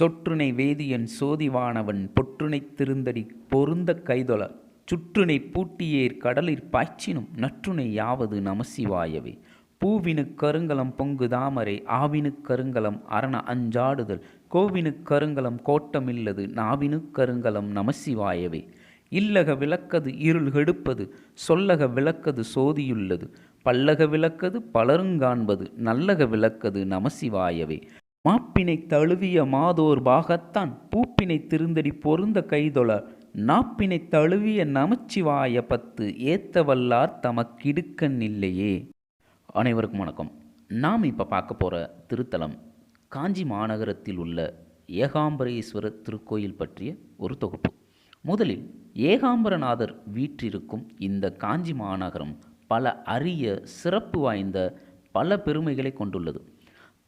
சொற்றுனை வேதியன் சோதிவானவன் பொற்றுணைத் திருந்தடி பொருந்த கைதொல சுற்றுனை பூட்டியேர் கடலிற் பாய்ச்சினும் நற்றுணை யாவது நமசிவாயவே. பூவினுக் கருங்கலம் பொங்கு தாமரை ஆவினுக் கருங்கலம் அரண அஞ்சாடுதல் கோவினுக் கருங்கலம் கோட்டமில்லது நாவினுக் கருங்கலம் நமசிவாயவே. இல்லக விளக்கது இருள் கெடுப்பது சொல்லக விளக்கது சோதியுள்ளது பல்லக விளக்கது பலருங்காண்பது நல்லக விளக்கது நமசிவாயவே. மாப்பினை தழுவிய மாதோர் பாகத்தான் பூப்பினை திருந்தடி பொருந்த கைதொழ நாப்பினை தழுவிய நமச்சிவாய பத்து ஏத்த வல்லார் தமக்கிடுக்கன் இல்லையே. அனைவருக்கும் வணக்கம். நாம் இப்போ பார்க்க போகிற திருத்தலம் காஞ்சி மாநகரத்தில் உள்ள ஏகாம்பரேஸ்வரர் திருக்கோயில் பற்றிய ஒரு தொகுப்பு. முதலில் ஏகாம்பரநாதர் வீற்றிருக்கும் இந்த காஞ்சி மாநகரம் பல அரிய சிறப்பு வாய்ந்த பல பெருமைகளை கொண்டுள்ளது.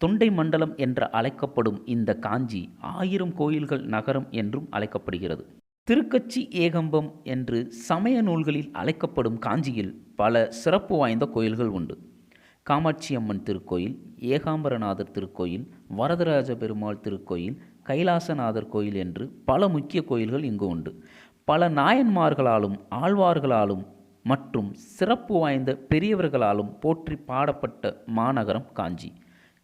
தொண்டை மண்டலம் என்று அழைக்கப்படும் இந்த காஞ்சி ஆயிரம் கோயில்கள் நகரம் என்றும் அழைக்கப்படுகிறது. திருக்கச்சி ஏகம்பம் என்று சமய நூல்களில் அழைக்கப்படும் காஞ்சியில் பல சிறப்பு வாய்ந்த கோயில்கள் உண்டு. காமாட்சி அம்மன் திருக்கோயில் ஏகாம்பரநாதர் திருக்கோயில் வரதராஜ பெருமாள் திருக்கோயில் கைலாசநாதர் கோயில் என்று பல முக்கிய கோயில்கள் இங்கு உண்டு. பல நாயன்மார்களாலும் ஆழ்வார்களாலும் மற்றும் சிறப்பு வாய்ந்த பெரியவர்களாலும் போற்றி பாடப்பட்ட மாநகரம் காஞ்சி.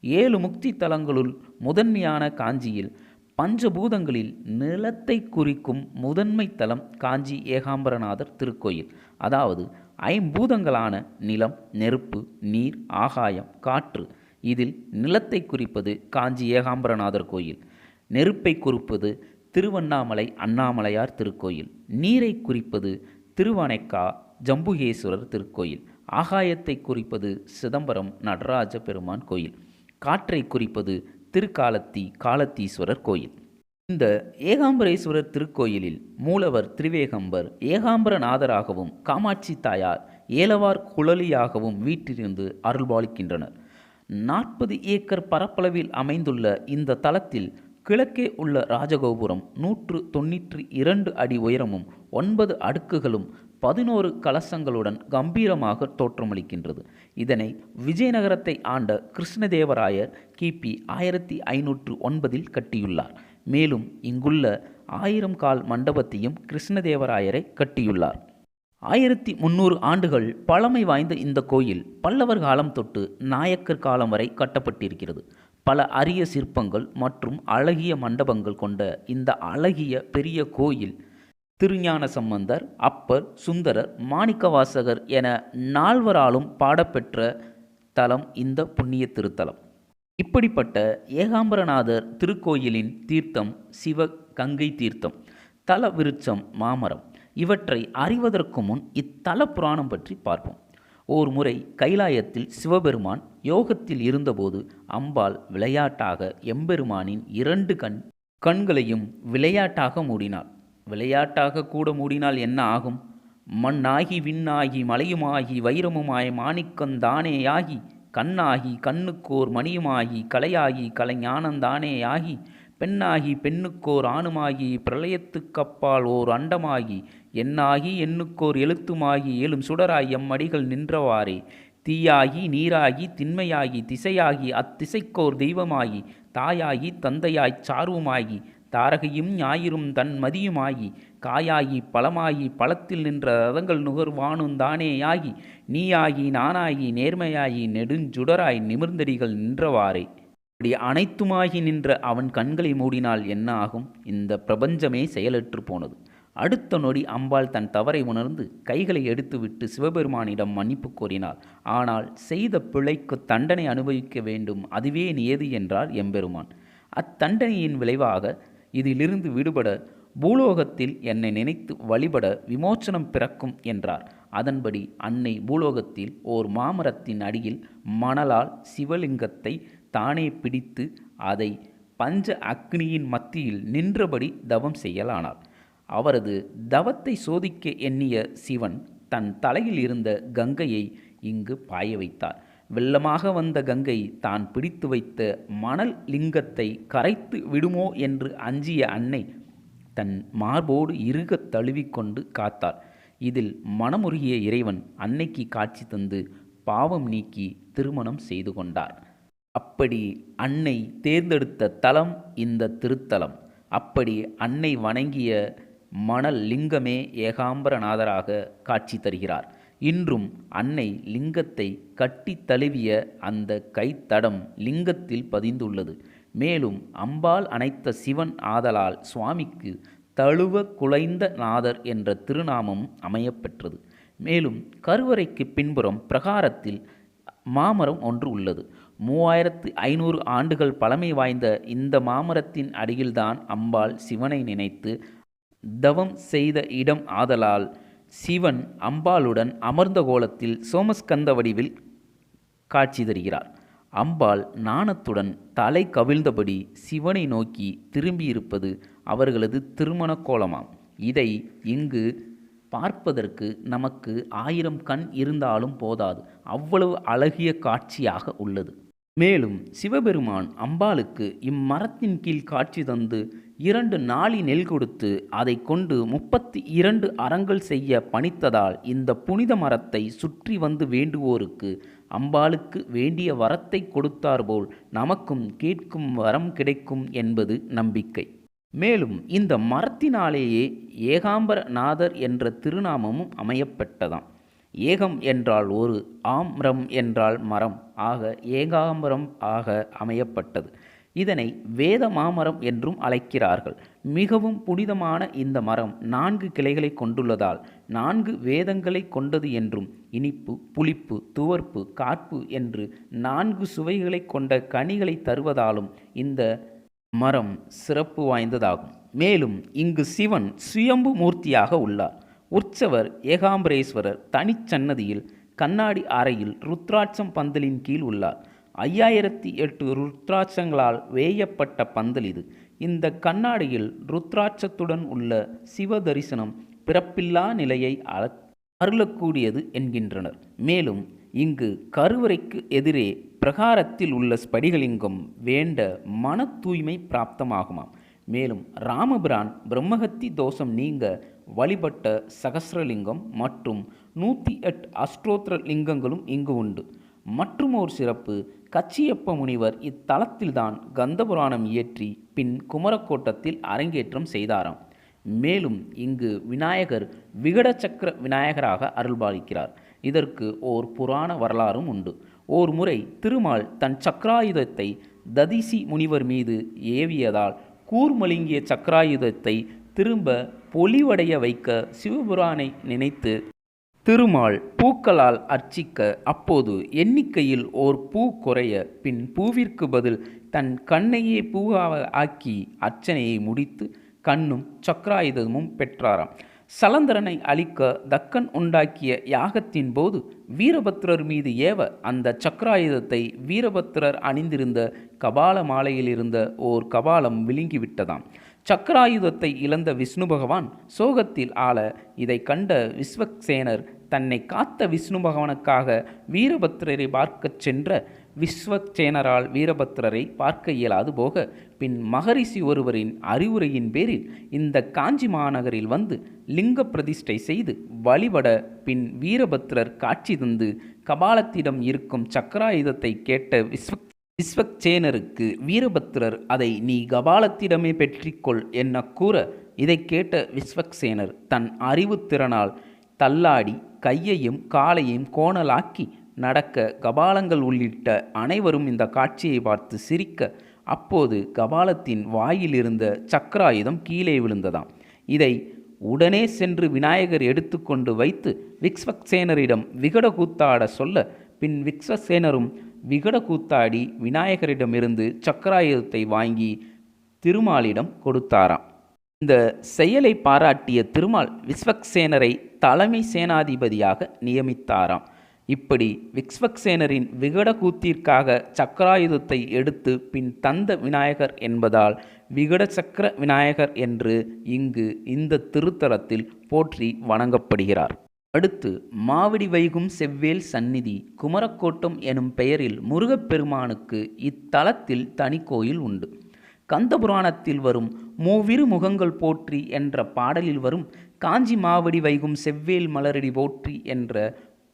ஏழு முக்தி தலங்களுள் முதன்மையான காஞ்சியில் பஞ்சபூதங்களில் நிலத்தை குறிக்கும் முதன்மை தலம் காஞ்சி ஏகாம்பரநாதர் திருக்கோயில். அதாவது ஐம்பூதங்களான நிலம் நெருப்பு நீர் ஆகாயம் காற்று. இதில் நிலத்தை குறிப்பது காஞ்சி ஏகாம்பரநாதர் கோயில். நெருப்பை குறிப்பது திருவண்ணாமலை அண்ணாமலையார் திருக்கோயில். நீரை குறிப்பது திருவணைக்கா ஜம்புகேஸ்வரர் திருக்கோயில். ஆகாயத்தை குறிப்பது சிதம்பரம் நடராஜ பெருமான் கோயில். காற்றை குறிப்பது திருக்காலத்தி காலத்தீஸ்வரர் கோயில். இந்த ஏகாம்பரேஸ்வரர் திருக்கோயிலில் மூலவர் திரிவேகம்பர் ஏகாம்பரநாதராகவும் காமாட்சி தாயார் ஏலவார் குழலியாகவும் வீட்டிலிருந்து அருள்பாலிக்கின்றனர். நாற்பது ஏக்கர் பரப்பளவில் அமைந்துள்ள இந்த தலத்தில் கிழக்கே உள்ள ராஜகோபுரம் நூற்று தொன்னூற்றி இரண்டு அடி உயரமும் ஒன்பது அடுக்குகளும் பதினோரு கலசங்களுடன் கம்பீரமாக தோற்றமளிக்கின்றது. இதனை விஜயநகரத்தை ஆண்ட கிருஷ்ணதேவராயர் கிபி ஆயிரத்தி ஐநூற்று ஒன்பதில் கட்டியுள்ளார். மேலும் இங்குள்ள ஆயிரம் கால் மண்டபத்தையும் கிருஷ்ணதேவராயரை கட்டியுள்ளார். ஆயிரத்தி முந்நூறு ஆண்டுகள் பழமை வாய்ந்த இந்த கோயில் பல்லவர் காலம் தொட்டு நாயக்கர் காலம் வரை கட்டப்பட்டிருக்கிறது. பல அரிய சிற்பங்கள் மற்றும் அழகிய மண்டபங்கள் கொண்ட இந்த அழகிய பெரிய கோயில் திருஞான சம்பந்தர் அப்பர் சுந்தரர் மாணிக்கவாசகர் என நால்வராலும் பாடப்பெற்ற தலம் இந்த புண்ணிய திருத்தலம். இப்படிப்பட்ட ஏகாம்பரநாதர் திருக்கோயிலின் தீர்த்தம் சிவ கங்கை தீர்த்தம் தல விருட்சம் மாமரம் இவற்றை அறிவதற்கு முன் இத்தல புராணம் பற்றி பார்ப்போம். ஓர் முறை கைலாயத்தில் சிவபெருமான் யோகத்தில் இருந்தபோது அம்பாள் விளையாட்டாக எம்பெருமானின் இரண்டு கண் கண்களையும் விளையாட்டாக மூடினாள். விளையாட்டாக கூட மூடினால் என்ன ஆகும்? மண்ணாகி விண்ணாகி மலையுமாகி வைரமுமாய் மாணிக்கந்தானேயாகி கண்ணாகி கண்ணுக்கோர் மணியுமாகி கலையாகி கலைஞானந்தானேயாகி பெண்ணாகி பெண்ணுக்கோர் ஆணுமாகி பிரளயத்துக்கப்பால் ஓர் அண்டமாகி எண்ணாகி எண்ணுக்கோர் எழுத்துமாகி ஏழும் சுடராய் எம்மடிகள் நின்றவாறே தீயாகி நீராகி திண்மையாகி திசையாகி அத்திசைக்கோர் தெய்வமாகி தாயாகி தந்தையாய்ச் சார்வுமாகி தாரகையும் ஞாயிறும் தன் மதியுமாகி காயாகி பழமாகி பழத்தில் நின்ற ரதங்கள் நுகர்வானும் தானேயாகி நீயாகி நானாகி நேர்மையாகி நெடுஞ்சுடராய் நிமிர்ந்தடிகள் நின்றவாறே. இப்படி அனைத்துமாகி நின்ற அவன் கண்களை மூடினால் என்ன ஆகும் இந்த பிரபஞ்சமே செயலற்று போனது. அடுத்த நொடி அம்பாள் தன் தவறை உணர்ந்து கைகளை எடுத்துவிட்டு சிவபெருமானிடம் மன்னிப்பு கோரினார் ஆனால் செய்த பிழைக்கு தண்டனை அனுபவிக்க வேண்டும். அதுவே நியதி என்றார் எம்பெருமான். அத்தண்டனையின் விளைவாக இதிலிருந்து விடுபட பூலோகத்தில் என்னை நினைத்து வழிபட விமோச்சனம் பிறக்கும் என்றார். அதன்படி அன்னை பூலோகத்தில் ஓர் மாமரத்தின் அடியில் மணலால் சிவலிங்கத்தை தானே பிடித்து அதை பஞ்ச அக்னியின் மத்தியில் நின்றபடி தவம் செய்யலானார். அவரது தவத்தை சோதிக்க எண்ணிய சிவன் தன் தலையில் இருந்த கங்கையை இங்கு பாய வைத்தார். வெள்ளமாக வந்த கங்கை தான் பிடித்து வைத்த மணல் லிங்கத்தை கரைத்து விடுமோ என்று அஞ்சிய அன்னை தன் மார்போடு இறுகத் தழுவிக்கொண்டு காத்தார் இதில் மனமுருகிய இறைவன் அன்னைக்கு காட்சி தந்து பாவம் நீக்கி திருமணம் செய்து கொண்டார். அப்படி அன்னை தேர்ந்தெடுத்த தலம் இந்த திருத்தலம். அப்படி அன்னை வணங்கிய மணல் லிங்கமே ஏகாம்பரநாதராக காட்சி தருகிறார். இன்றும் அன்னை லிங்கத்தை கட்டி தழுவிய அந்த கைத்தடம் லிங்கத்தில் பதிந்துள்ளது. மேலும் அம்பாள் அணைத்த சிவன் ஆதலால் சுவாமிக்கு தழுவ குலைந்த நாதர் என்ற திருநாமம் அமையப்பெற்றது. மேலும் கருவறைக்கு பின்புறம் பிரகாரத்தில் மாமரம் ஒன்று உள்ளது. மூவாயிரத்து ஐநூறு ஆண்டுகள் பழமை வாய்ந்த இந்த மாமரத்தின் அடியில்தான் அம்பாள் சிவனை நினைத்து தவம் செய்த இடம் ஆதலால் சிவன் அம்பாளுடன் அமர்ந்த கோலத்தில் சோமஸ்கந்த வடிவில் காட்சி தருகிறார். அம்பாள் நாணத்துடன் தலை கவிழ்ந்தபடி சிவனை நோக்கி திரும்பியிருப்பது அவர்களது திருமண கோலமாம். இதை இங்கு பார்ப்பதற்கு நமக்கு ஆயிரம் கண் இருந்தாலும் போதாது. அவ்வளவு அழகிய காட்சியாக உள்ளது. மேலும் சிவபெருமான் அம்பாளுக்கு இம்மரத்தின் கீழ் காட்சி தந்து இரண்டு நாளி நெல் கொடுத்து அதை கொண்டு முப்பத்தி இரண்டு அறங்கள் செய்ய பணித்ததால் இந்த புனித மரத்தை சுற்றி வந்து வேண்டுவோருக்கு அம்பாளுக்கு வேண்டிய வரத்தை கொடுத்தார்போல் நமக்கும் கேட்கும் வரம் கிடைக்கும் என்பது நம்பிக்கை. மேலும் இந்த மரத்தினாலேயே ஏகாம்பர நாதர் என்ற திருநாமமும் அமையப்பட்டதாம். ஏகம் என்றால் ஒரு ஆம்ரம் என்றால் மரம். ஆக ஏகாம்பரம் ஆக அமையப்பட்டது. இதனை வேத மாமரம் என்றும் அழைக்கிறார்கள். மிகவும் புனிதமான இந்த மரம் நான்கு கிளைகளை கொண்டுள்ளதால் நான்கு வேதங்களை கொண்டது என்றும் இனிப்பு புளிப்பு துவர்ப்பு காற்பு என்று நான்கு சுவைகளை கொண்ட கனிகளை தருவதாலும் இந்த மரம் சிறப்பு வாய்ந்ததாகும். மேலும் இங்கு சிவன் சுயம்பு மூர்த்தியாக உள்ளார். உற்சவர் ஏகாம்பரேஸ்வரர் தனிச்சன்னதியில் கண்ணாடி அறையில் ருத்ராட்சம் பந்தலின் கீழ் உள்ளார். ஐயாயிரத்தி எட்டு ருத்ராட்சங்களால் வேயப்பட்ட பந்தல் இது. இந்த கண்ணாடியில் ருத்ராட்சத்துடன் உள்ள சிவ தரிசனம் பிறப்பில்லா நிலையை அருளக்கூடியது என்கின்றனர். மேலும் இங்கு கருவறைக்கு எதிரே பிரகாரத்தில் உள்ள ஸ்படிகலிங்கம் வேண்ட மன தூய்மை பிராப்தமாகுமாம். மேலும் ராமபிரான் பிரம்மஹத்தி தோஷம் நீங்க வழிபட்ட சகசிரலிங்கம் மற்றும் நூற்றி எட்டு அஷ்டோத்திர லிங்கங்களும் இங்கு உண்டு. மற்றும் ஒரு சிறப்பு கச்சியப்ப முனிவர் இத்தலத்தில்தான் கந்தபுராணம் இயற்றி பின் குமரக்கோட்டத்தில் அரங்கேற்றம் செய்தாராம். மேலும் இங்கு விநாயகர் விகட சக்கர விநாயகராக அருள்பாலிக்கிறார். இதற்கு ஓர் புராண வரலாறும் உண்டு. ஓர் முறை திருமால் தன் சக்கராயுதத்தை ததிசி முனிவர் மீது ஏவியதால் கூர்மலிங்கிய சக்கராயுதத்தை திரும்ப பொலிவடைய வைக்க சிவபுரானை நினைத்து திருமால் பூக்களால் அர்ச்சிக்க அப்போது எண்ணிக்கையில் ஓர் பூ குறைய பின் பூவிற்கு பதில் தன் கண்ணையே பூவாக ஆக்கி அர்ச்சனையை முடித்து கண்ணும் சக்கராயுதமும் பெற்றாராம். சலந்தரனை அழிக்க தக்கன் உண்டாக்கிய யாகத்தின் போது வீரபத்ரர் மீது ஏவ அந்த சக்கராயுதத்தை வீரபத்ரர் அணிந்திருந்த கபால மாலையிலிருந்த ஓர் கபாலம் விழுங்கிவிட்டதாம். சக்கராயுதத்தை இழந்த விஷ்ணு பகவான் சோகத்தில் ஆள இதை கண்ட விஸ்வக்சேனர் தன்னை காத்த விஷ்ணு பகவானுக்காக வீரபத்ரரை பார்க்கச் சென்ற விஸ்வக்சேனரால் வீரபத்ரரை பார்க்க இயலாது போக பின் மகரிஷி ஒருவரின் அறிவுரையின் பேரில் இந்த காஞ்சி மாநகரில் வந்து லிங்க பிரதிஷ்டை செய்து வழிபட பின் வீரபத்ரர் காட்சி தந்து கபாலத்திடம் இருக்கும் சக்கராயுதத்தை கேட்ட விஸ்வ விஸ்வக்சேனருக்கு வீரபத்ரர் அதை நீ கபாலத்திடமே பெற்றிக்கொள் என்ன கூற இதை கேட்ட விஸ்வக்சேனர் தன் அறிவுத்திறனால் தள்ளாடி கையையும் காலையும் கோணலாக்கி நடக்க கபாலங்கள் உள்ளிட்ட அனைவரும் இந்த காட்சியை பார்த்து சிரிக்க அப்போது கபாலத்தின் வாயிலிருந்த சக்கராயுதம் கீழே விழுந்ததாம். இதை உடனே சென்று விநாயகர் எடுத்துக்கொண்டு வைத்து விக்ஸ்வக்சேனரிடம் விகடகூத்தாட சொல்ல பின் விக்ஸ்வசேனரும் விகடகூத்தாடி விநாயகரிடமிருந்து சக்கராயுதத்தை வாங்கி திருமாலிடம் கொடுத்தாராம். இந்த செயலை பாராட்டிய திருமால் விஸ்வக்சேனரை தலைமை சேனாதிபதியாக நியமித்தாராம். இப்படி விக்ஸ்வக்சேனரின் விகடகூத்திற்காக சக்கராயுதத்தை எடுத்து பின் தந்த விநாயகர் என்பதால் விகட சக்கர விநாயகர் என்று இங்கு இந்த திருத்தலத்தில் போற்றி வணங்கப்படுகிறார். அடுத்து மாவடி வைகும் செவ்வேல் சந்நிதி குமரக்கோட்டம் எனும் பெயரில் முருகப்பெருமானுக்கு இத்தலத்தில் தனி கோயில் உண்டு. கந்தபுராணத்தில் வரும் மூவிரு முகங்கள் போற்றி என்ற பாடலில் வரும் காஞ்சி மாவடி வைகும் செவ்வேல் மலரடி போற்றி என்ற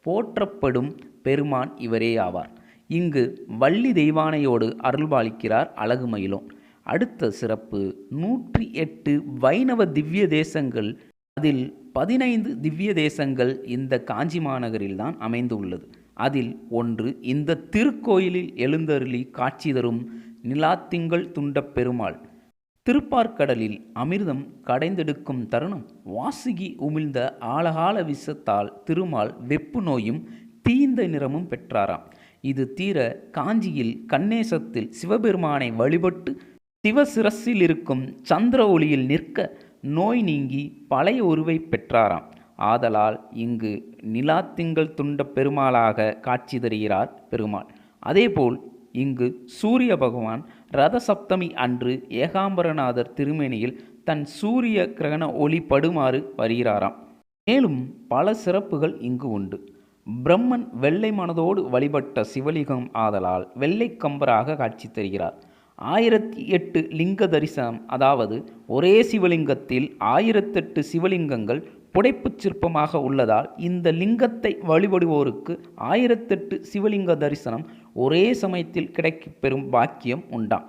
போற்றப்படும் பெருமான் இவரே ஆவார். இங்கு வள்ளி தெய்வானையோடு அருள்பாலிக்கிறார் அழகுமயிலோன் அடுத்த சிறப்பு நூற்றி எட்டு வைணவ திவ்ய தேசங்கள் அதில் பதினைந்து திவ்ய தேசங்கள் இந்த காஞ்சி மாநகரில்தான் அமைந்துள்ளது. அதில் ஒன்று இந்த திருக்கோயிலில் எழுந்தருளி காட்சி தரும் நிலாத்திங்கள் துண்டப் பெருமாள். திருப்பார்க்கடலில் அமிர்தம் கடைந்தெடுக்கும் தருணம். வாசுகி உமிழ்ந்த ஆழகால விஷத்தால் திருமால் வெப்பு நோயும் தீந்த நிறமும் பெற்றாராம். இது தீர காஞ்சியில் கண்ணேசத்தில் சிவபெருமானை வழிபட்டு சிவசிரஸில் இருக்கும் சந்திர ஒளியில் நிற்க நோய் நீங்கி பழைய உருவை பெற்றாராம். ஆதலால் இங்கு நிலாத்திங்கள் துண்ட பெருமாளாக காட்சி தருகிறார் பெருமாள். அதேபோல் இங்கு சூரிய பகவான் ரத சப்தமி அன்று ஏகாம்பரநாதர் திருமேனியில் தன் சூரிய கிரகண ஒளி படுமாறு வருகிறாராம். மேலும் பல சிறப்புகள் இங்கு உண்டு. பிரம்மன் வெள்ளை மனதோடு வழிபட்ட சிவலிங்கம் ஆதலால் வெள்ளை கம்பராக காட்சி தருகிறார். ஆயிரத்தி எட்டு லிங்க தரிசனம் அதாவது ஒரே சிவலிங்கத்தில் ஆயிரத்தெட்டு சிவலிங்கங்கள் புடைப்புச் சிற்பமாக உள்ளதால் இந்த லிங்கத்தை வழிபடுவோருக்கு ஆயிரத்தெட்டு சிவலிங்க தரிசனம் ஒரே சமயத்தில் கிடைக்கப் பெறும் பாக்கியம் உண்டாம்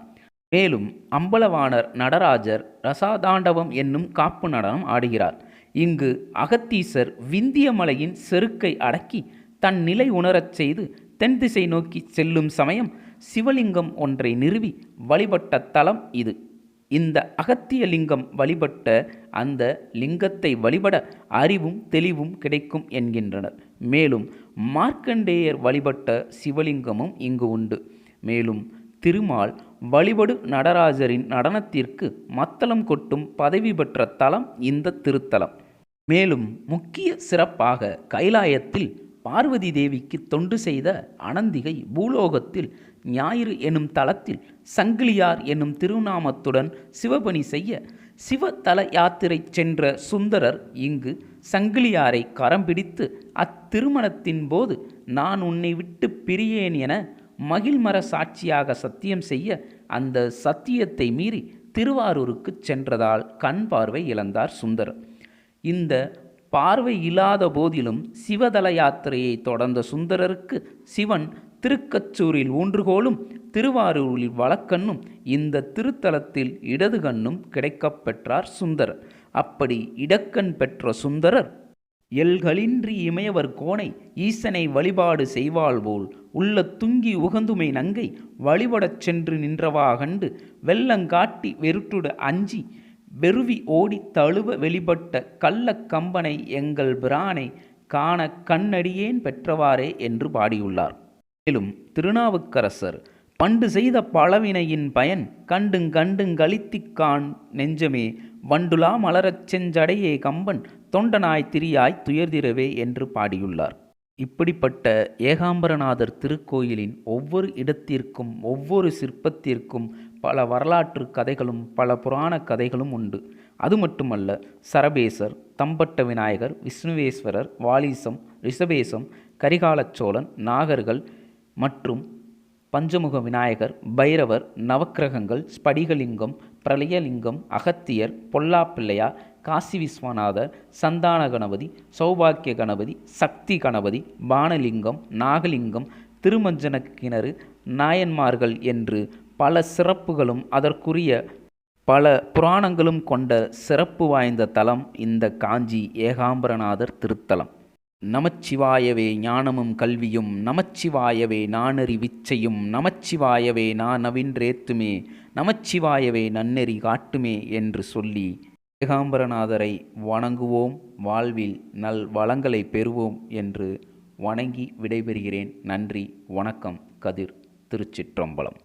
மேலும் அம்பலவாணர் நடராஜர் ரசாதாண்டவம் என்னும் காப்பு நடனம் ஆடுகிறார். இங்கு அகத்தீசர் விந்திய மலையின் செருக்கை அடக்கி தன் நிலை உணரச் செய்து தென் திசை நோக்கி செல்லும் சமயம் சிவலிங்கம் ஒன்றை நிறுவி வழிபட்ட தலம் இது. இந்த அகத்திய லிங்கம் வழிபட்ட அந்த லிங்கத்தை வழிபட அறிவும் தெளிவும் கிடைக்கும் என்கின்றனர். மேலும் மார்க்கண்டேயர் வழிபட்ட சிவலிங்கமும் இங்கு உண்டு. மேலும் திருமால் வழிபடு நடராஜரின் நடனத்திற்கு மத்தளம் கொட்டும் பதவி பெற்ற தலம் இந்த திருத்தலம். மேலும் முக்கிய சிறப்பாக கைலாயத்தில் பார்வதி தேவிக்கு தொண்டு செய்த அனந்திகை பூலோகத்தில் ஞாயிறு எனும் தலத்தில் சங்கிலியார் எனும் திருநாமத்துடன் சிவபணி செய்ய சிவத்தல யாத்திரை சென்ற சுந்தரர் இங்கு சங்கிலியாரை கரம் பிடித்து அத்திருமணத்தின் போது நான் உன்னை விட்டு பிரியேன் என மகிழ்மர சாட்சியாக சத்தியம் செய்ய அந்த சத்தியத்தை மீறி திருவாரூருக்கு சென்றதால் கண் பார்வை இழந்தார் சுந்தரர். இந்த பார்வை இல்லாத போதிலும் சிவதல யாத்திரையை தொடர்ந்த சுந்தரருக்கு சிவன் திருக்கச்சூரில் ஊன்றுகோலும் திருவாரூரில் வழக்கண்ணும் இந்த திருத்தலத்தில் இடது கண்ணும் கிடைக்கப் பெற்றார் சுந்தரர். அப்படி இடக்கண் பெற்ற சுந்தரர் எல்களின்றி இமையவர் கோணை ஈசனை வழிபாடு செய்வாள் போல் உள்ள துங்கி உகந்துமை நங்கை வழிபடச் சென்று நின்றவா கண்டு வெள்ளங்காட்டி வெருட்டுட அஞ்சி வெறுவி ஓடி தழுவ வெளிப்பட்ட கள்ள கம்பனை எங்கள் பிரானை காண கண்ணடியேன் பெற்றவாறே என்று பாடியுள்ளார். மேலும் திருநாவுக்கரசர் பண்டு செய்த பழவினையின் பயன் கண்டுங் கண்டுங் கழித்திக்கான் நெஞ்சமே. வண்டுலா மலரச் செஞ்சடையே கம்பன் தொண்டனாய் திரியாய் துயர்திரவே என்று பாடியுள்ளார். இப்படிப்பட்ட ஏகாம்பரநாதர் திருக்கோயிலின் ஒவ்வொரு இடத்திற்கும் ஒவ்வொரு சிற்பத்திற்கும் பல வரலாற்று கதைகளும் பல புராண கதைகளும் உண்டு. அது மட்டுமல்ல சரபேசர் தம்பட்ட விநாயகர் விஷ்ணுவேஸ்வரர் வாலீசம் ரிஷபேசம் கரிகாலச்சோழன் நாகர்கள் மற்றும் பஞ்சமுக விநாயகர் பைரவர் நவக்கிரகங்கள் ஸ்படிகலிங்கம் பிரளயலிங்கம் அகத்தியர் பொல்லாப்பிள்ளையார் காசி விஸ்வநாதர் சந்தான கணபதி சௌபாக்கிய கணபதி சக்தி கணபதி பானலிங்கம் நாகலிங்கம் திருமஞ்சன கிணறு நாயன்மார்கள் என்று பல சிறப்புகளும் அதற்குரிய பல புராணங்களும் கொண்ட சிறப்பு வாய்ந்த தலம் இந்த காஞ்சி ஏகாம்பரநாதர் திருத்தலம். நமச்சிவாயவே ஞானமும் கல்வியும் நமச்சிவாயவே நானறி விச்சையும் நமச்சிவாயவே நான் நவின்றேத்துமே நமச்சிவாயவே நன்னெறி காட்டுமே என்று சொல்லி ஏகாம்பரநாதரை வணங்குவோம் வாழ்வில் நல் வளங்களை பெறுவோம் என்று வணங்கி விடைபெறுகிறேன். நன்றி வணக்கம் கதிர் திருச்சிற்றம்பலம்.